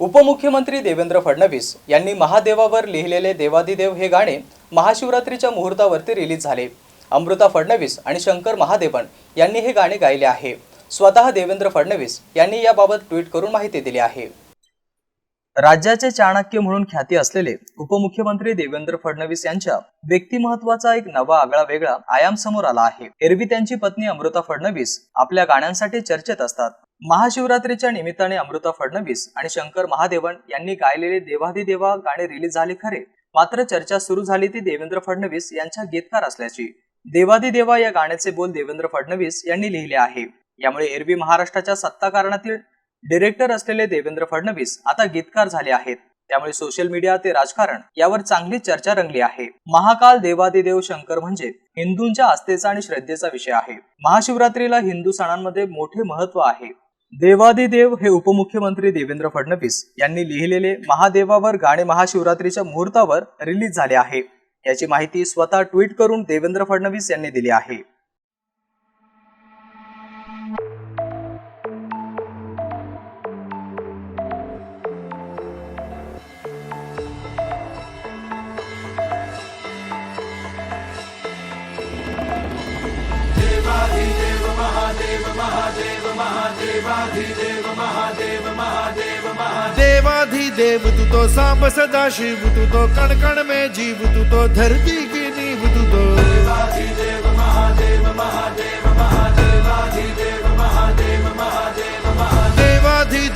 उपमुख्यमंत्री देवेंद्र फडणवीस यांनी महादेवावर लिहिलेले देवादिदेव हे गाणे महाशिवरात्रीच्या मुहूर्तावरती रिलीज झाले. अमृता फडणवीस आणि शंकर महादेवन यांनी हे गाणे गायले आहे. स्वतः देवेंद्र फडणवीस यांनी याबाबत ट्विट करून माहिती दिली आहे. राज्याचे चाणक्य म्हणून ख्याती असलेले उपमुख्यमंत्री देवेंद्र फडणवीस यांच्या व्यक्तिमत्वाचा एक नवा आगळा वेगळा आयाम समोर आला आहे. एरवी त्यांची पत्नी अमृता फडणवीस आपल्या गाण्यांसाठी चर्चेत असतात. महाशिवरात्रीच्या निमित्ताने अमृता फडणवीस आणि शंकर महादेवन यांनी गायलेले देवादिदेवा गाणे रिलीज झाले खरे. मात्र चर्चा सुरू झाली ती देवेंद्र फडणवीस यांच्या गीतकार असल्याची. देवाधिदेवा या गाण्याचे बोल देवेंद्र फडणवीस यांनी लिहिले आहे. यामुळे एरवी महाराष्ट्राच्या सत्ताकारणातील डिरेक्टर असलेले देवेंद्र फडणवीस आता गीतकार झाले आहेत. त्यामुळे सोशल मीडिया ते राजकारण यावर चांगली चर्चा रंगली आहे. महाकाल देवादिदेव शंकर म्हणजे हिंदूंच्या आस्थेचा आणि श्रद्धेचा विषय आहे. महाशिवरात्रीला हिंदू सणांमध्ये मोठे महत्त्व आहे. देवादिदेव हे उपमुख्यमंत्री देवेंद्र फडणवीस यांनी लिहिलेले महादेवावर गाणे महाशिवरात्रीच्या मुहूर्तावर रिलीज झाले आहे. याची माहिती स्वतः ट्विट करून देवेंद्र फडणवीस यांनी दिली आहे. देव तू तो सांब सदा शिव तू तो कण कण में जीव तू तो धरती की नीव तू तो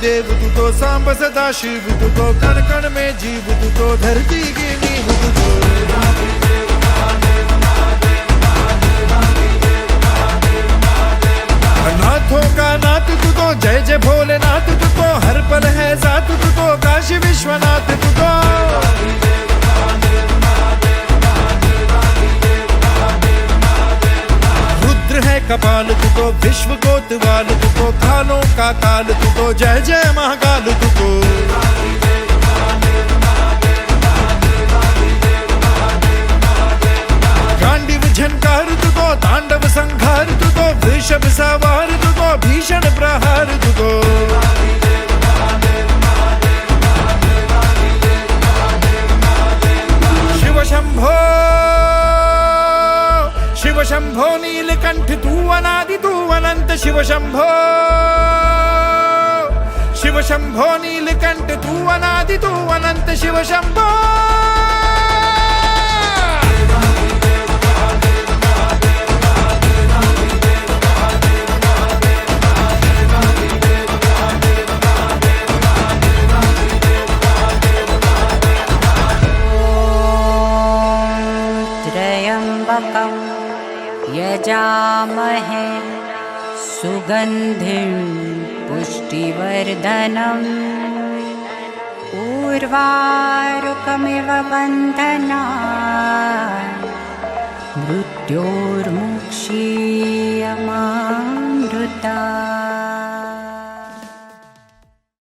देव तू तो सांब सदा शिव तू तो कण कण में जीव तू तो धरती की नींव तू तो भोलेनाथ तू तो हर पल है जात तू तो काशी विश्वनाथ तू तो रुद्र है कपाल तू तो विश्व कोतवाल तू तो कालों का काल तू तो जय जय महाकाल तू तो गांडीव झनकार तू तो तांडव संघार तू तो वृषभ सवार तू तो भीषण प्रहार शिवशंभो नीलकंठ तू अनादि तू अनंत शिवशंभो। शिवशंभो नीलकंठ तू अनादि तू अनंत शिवशंभो। यजामहे सुगन्धिं पुष्टिवर्धनम् उर्वारुकमिव बन्धना मृत्योर्मुक्षीयमामृता